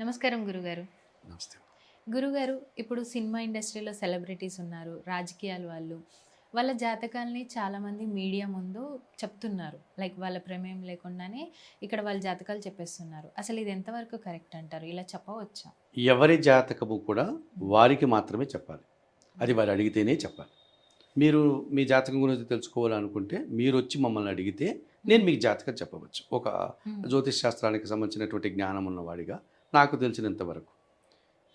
నమస్కారం గురుగారు. నమస్తే. గురుగారు ఇప్పుడు సినిమా ఇండస్ట్రీలో సెలబ్రిటీస్ ఉన్నారు రాజకీయాల వాళ్ళు. వాళ్ళ జాతకాల్ని చాలామంది మీడియా ముందు చెప్తున్నారు. లైక్ వాళ్ళ ప్రమేయం లేకుండానే ఇక్కడ వాళ్ళ జాతకాలు చెప్పేస్తున్నారు. అసలు ఇది ఎంతవరకు కరెక్ట్ అంటారు? ఇలా చెప్పవచ్చా? ఎవరి జాతకము కూడా వారికి మాత్రమే చెప్పాలి. అది వారు అడిగితేనే చెప్పాలి. మీరు మీ జాతకం గురించి తెలుసుకోవాలనుకుంటే మీరు వచ్చి మమ్మల్ని అడిగితే నేను మీకు జాతకం చెప్పవచ్చు. ఒక. జ్యోతిష్ శాస్త్రానికి సంబంధించినటువంటి జ్ఞానం ఉన్నవాడిగా నాకు తెలిసినంత వరకు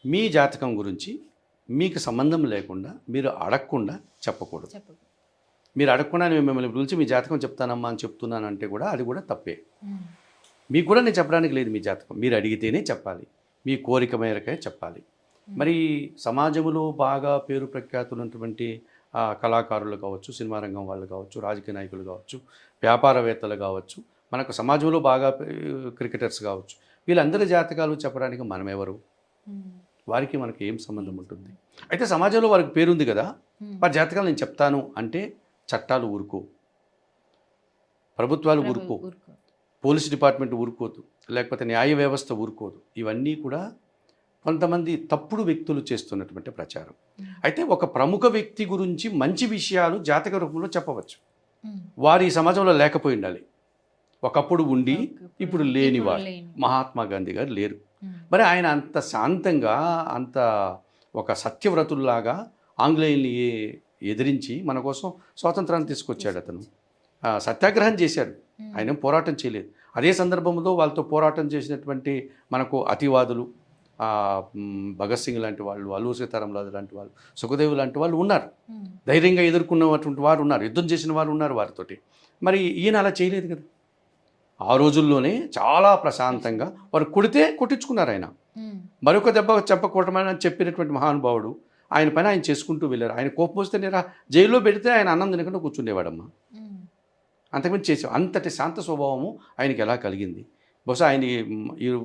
మీ జాతకం గురించి మీకు సంబంధం లేకుండా మీరు అడగకుండా చెప్పకూడదు. చెప్పు మీరు అడగకుండా నేను మిమ్మల్ని పిలిచి మీ జాతకం చెప్తానమ్మా అని చెప్తున్నానంటే కూడా అది కూడా తప్పే. మీకు కూడా నేను చెప్పడానికి లేదు మీ జాతకం. మీరు అడిగితేనే చెప్పాలి. మీ కోరిక మేరకే చెప్పాలి. మరి సమాజంలో బాగా పేరు ప్రఖ్యాతులున్నటువంటి ఆ, కళాకారులు కావచ్చు సినిమా రంగం వాళ్ళు కావచ్చు రాజకీయ నాయకులు కావచ్చు వ్యాపారవేత్తలు కావచ్చు మనకు సమాజంలో బాగా క్రికెటర్స్ కావచ్చు వీళ్ళందరి జాతకాలు చెప్పడానికి మనం ఎవరు మ్మ్. వారికి మనకి ఏం సంబంధం ఉంటుంది అయితే సమాజంలో వారికి పేరుంది కదా. వారి జాతకాలు నేను చెప్తాను అంటే చట్టాలు ఊరుకో ప్రభుత్వాలు ప్రభు- ఊరుకో. పోలీస్ డిపార్ట్మెంట్ ఊరుకోదు లేకపోతే న్యాయ వ్యవస్థ ఊరుకోదు ఇవన్నీ కూడా కొంతమంది తప్పుడు వ్యక్తులు చేస్తున్నటువంటి ప్రచారం. అయితే ఒక ప్రముఖ వ్యక్తి గురించి మంచి విషయాలు జాతక రూపంలో చెప్పవచ్చు. వారు సమాజంలో లేకపోయి ఉండాలి ఒకప్పుడు ఉండి. ఇప్పుడు లేని వారు లేని. మహాత్మా గాంధీ గారు లేరు. మరి ఆయన అంత శాంతంగా అంత ఒక సత్యవ్రతుల్లాగా ఆంగ్లేయుల్ని ఎదిరించి మన కోసం స్వాతంత్రాన్ని తీసుకొచ్చాడు అతను సత్యాగ్రహం చేశాడు మ్మ్. ఆయన పోరాటం చేయలేదు అదే సందర్భంలో వాళ్ళతో పోరాటం చేసినటువంటి మనకు అతివాదులు భగత్ సింగ్ లాంటి వాళ్ళు అల్లూరు సీతారామరాజు లాంటి వాళ్ళు సుఖదేవ్ లాంటి వాళ్ళు ఉన్నారు. ధైర్యంగా ఎదుర్కొన్నటువంటి వారు ఉన్నారు యుద్ధం చేసిన వారు ఉన్నారు వారితోటి మరి ఈయన అలా చేయలేదు కదా ఆ రోజుల్లోనే చాలా ప్రశాంతంగా వారు కొడితే కొట్టించుకున్నారు ఆయన. మరొక దెబ్బ చెప్పకూడమని చెప్పినటువంటి మహానుభావుడు ఆయన పని ఆయన చేసుకుంటూ వెళ్ళారు. ఆయన కోపం వస్తే నేను జైల్లో పెడితే ఆయన అన్నం తినకుండా కూర్చుండేవాడమ్మా. మ్మ్. అంతకుమించి చేసాం అంతటి శాంత స్వభావము ఆయనకి ఎలా కలిగింది? బహుశా ఆయన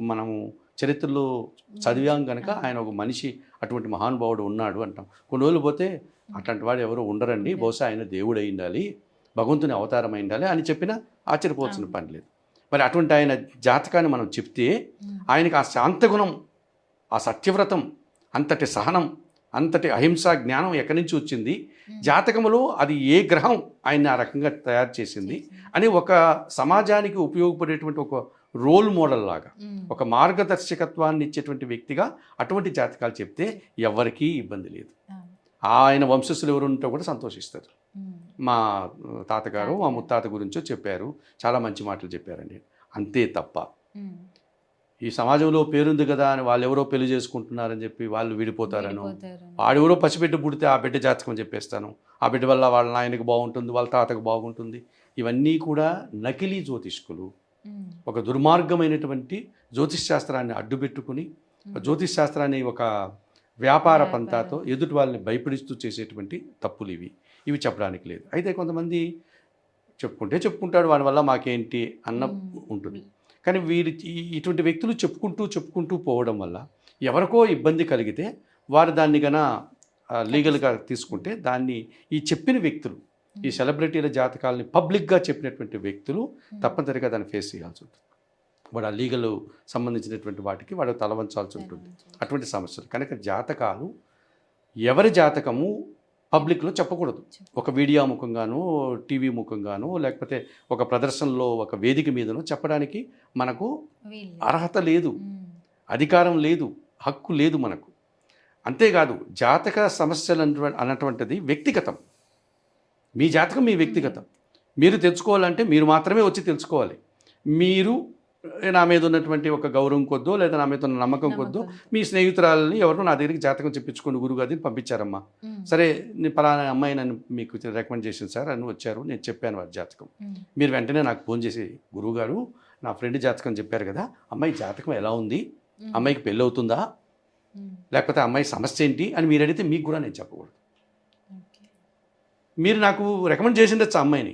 మనము చరిత్రలో చదివాం కనుక ఆయన ఒక మనిషి అటువంటి మహానుభావుడు ఉన్నాడు అంటాం. కొన్ని రోజులు పోతే అట్లాంటి వాడు ఎవరు ఉండరండి. బహుశా ఆయన దేవుడు అయి ఉండాలి. భగవంతుని అవతారం అయి ఉండాలి అని చెప్పినా ఆశ్చర్యపోవాల్సిన పని లేదు. మరి అటువంటి ఆయన జాతకాన్ని మనం చెప్తే. ఆయనకి ఆ శాంతగుణం ఆ సత్యవ్రతం అంతటి సహనం అంతటి అహింసా జ్ఞానం ఎక్కడి నుంచి వచ్చింది జాతకములో అది ఏ గ్రహం ఆయన్ని ఆ రకంగా తయారు చేసింది అని ఒక సమాజానికి ఉపయోగపడేటువంటి ఒక రోల్ మోడల్ లాగా. ఒక మార్గదర్శకత్వాన్ని ఇచ్చేటువంటి వ్యక్తిగా అటువంటి జాతకాలు చెప్తే ఎవరికీ ఇబ్బంది లేదు. ఆయన వంశస్థులు ఎవరు ఉంటే కూడా సంతోషిస్తారు. మా తాతగారు మా ముత్తాత గురించో చెప్పారు చాలా మంచి మాటలు చెప్పారండి అంతే తప్ప. ఈ సమాజంలో పేరుంది కదా అని వాళ్ళు ఎవరో పెళ్ళి చేసుకుంటున్నారని చెప్పి వాళ్ళు విడిపోతారను. ఆడెవరో పసిబిడ్డ పుడితే ఆ బిడ్డ జాతకం చెప్పేస్తాను ఆ బిడ్డ వల్ల వాళ్ళ నాయనకు బాగుంటుంది వాళ్ళ తాతకు బాగుంటుంది ఇవన్నీ కూడా నకిలీ జ్యోతిష్కులు. ఒక దుర్మార్గమైనటువంటి జ్యోతిష్ శాస్త్రాన్ని అడ్డుపెట్టుకుని జ్యోతిష్ శాస్త్రాన్ని ఒక వ్యాపారం. పంతాతో ఎదుటి వాళ్ళని భయపడిస్తూ చేసేటువంటి తప్పులు ఇవి ఇవి చెప్పడానికి లేదు. అయితే కొంతమంది చెప్పుకుంటే చెప్పుకుంటాడు వాడి వల్ల మాకేంటి అన్న. ఉంటుంది. కానీ వీరి ఇటువంటి వ్యక్తులు చెప్పుకుంటూ చెప్పుకుంటూ పోవడం వల్ల ఎవరికో ఇబ్బంది కలిగితే వారు దాన్ని గన లీగల్గా తీసుకుంటే దాన్ని ఈ చెప్పిన వ్యక్తులు ఈ సెలబ్రిటీల జాతకాలని పబ్లిక్గా చెప్పినటువంటి వ్యక్తులు తప్పనిసరిగా దాన్ని ఫేస్ చేయాల్సి ఉంటుంది. వాడు ఆ లీగల్ సంబంధించినటువంటి వాటికి వాడు తలవంచాల్సి ఉంటుంది. అటువంటి సమస్యలు. కనుక జాతకాలు ఎవరి జాతకము పబ్లిక్లో చెప్పకూడదు. ఒక వీడియో ముఖంగాను టీవీ ముఖంగాను లేకపోతే ఒక ప్రదర్శనలో ఒక వేదిక మీదనో చెప్పడానికి మనకు. అర్హత లేదు. అధికారం లేదు. హక్కు లేదు మనకు. అంతేకాదు జాతక సమస్యలు అన్నటువంటి- అన్నటువంటిది వ్యక్తిగతం. మీ జాతకం మీ వ్యక్తిగతం. మీరు తెలుసుకోవాలంటే మీరు మాత్రమే వచ్చి తెలుసుకోవాలి. మీరు నా మీద ఉన్నటువంటి ఒక గౌరవం కొద్దో లేదా నా మీద ఉన్న నమ్మకం కొద్దో. మీ స్నేహితురాలని ఎవరినో నా దగ్గరికి జాతకం చెప్పించుకొని గురువు గారిని పంపించారమ్మా మ్మ్. సరే నేను పలానా అమ్మాయి నన్ను మీకు రికమెండ్ చేసింది సార్ అని వచ్చారు నేను చెప్పాను వారి జాతకం. మీరు వెంటనే నాకు ఫోన్ చేసి గురువుగారు నా ఫ్రెండ్ జాతకం చెప్పారు కదా అమ్మాయి జాతకం ఎలా ఉంది మ్మ్. అమ్మాయికి పెళ్ళి అవుతుందా. లేకపోతే అమ్మాయి సమస్య ఏంటి అని మీరు అడిగితే మీకు కూడా నేను చెప్పకూడదు. మీరు నాకు రికమెండ్ చేసిండొచ్చు ఆ అమ్మాయిని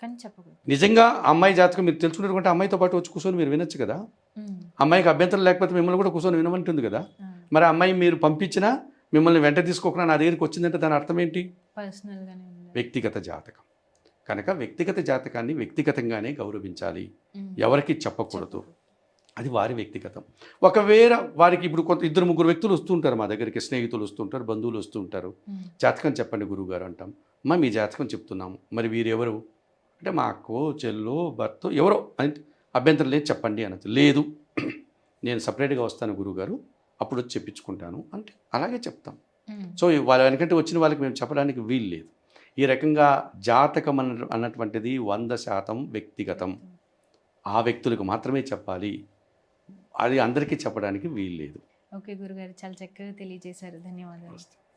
కానీ చెప్పకూడదు నిజంగా అమ్మాయి జాతకం మీరు తెలుసుకున్నటువంటి అమ్మాయితో పాటు వచ్చి కూర్చొని మీరు వినొచ్చు కదా? మ్మ్. అమ్మాయికి అభ్యంతరం లేకపోతే మిమ్మల్ని కూడా కూర్చొని వినమంటుంది కదా. మరి అమ్మాయి మీరు పంపించినా మిమ్మల్ని వెంట తీసుకోకుండా నా దగ్గరికి వచ్చిందంటే దాని అర్థం ఏంటి. వ్యక్తిగత జాతకం. కనుక వ్యక్తిగత జాతకాన్ని వ్యక్తిగతంగానే గౌరవించాలి. ఎవరికి చెప్పకూడదు. అది వారి వ్యక్తిగతం. ఒకవేళ వారికి ఇప్పుడు కొంత ఇద్దరు ముగ్గురు వ్యక్తులు వస్తుంటారు మా దగ్గరికి స్నేహితులు వస్తుంటారు బంధువులు వస్తుంటారు జాతకం చెప్పండి గురువుగారు అంటాం. మా మీ జాతకం చెప్తున్నాము. మరి వీరెవరు? అంటే మా అక్కో చెల్లో భర్త ఎవరో అని అభ్యంతరం లేదు చెప్పండి అనొచ్చు. లేదు. నేను సపరేట్గా వస్తాను గురువుగారు. అప్పుడు వచ్చి చెప్పించుకుంటాను అంటే అలాగే చెప్తాం. సో వాళ్ళ వెనకంటే వచ్చిన వాళ్ళకి మేము చెప్పడానికి వీలు లేదు. ఈ రకంగా జాతకం అన్న అన్నటువంటిది వంద శాతం వ్యక్తిగతం. ఆ వ్యక్తులకు మాత్రమే చెప్పాలి. అది అందరికీ చెప్పడానికి వీలు లేదు. ఓకే గురుగారు చాలా చక్కగా తెలియజేశారు. ధన్యవాదాలు.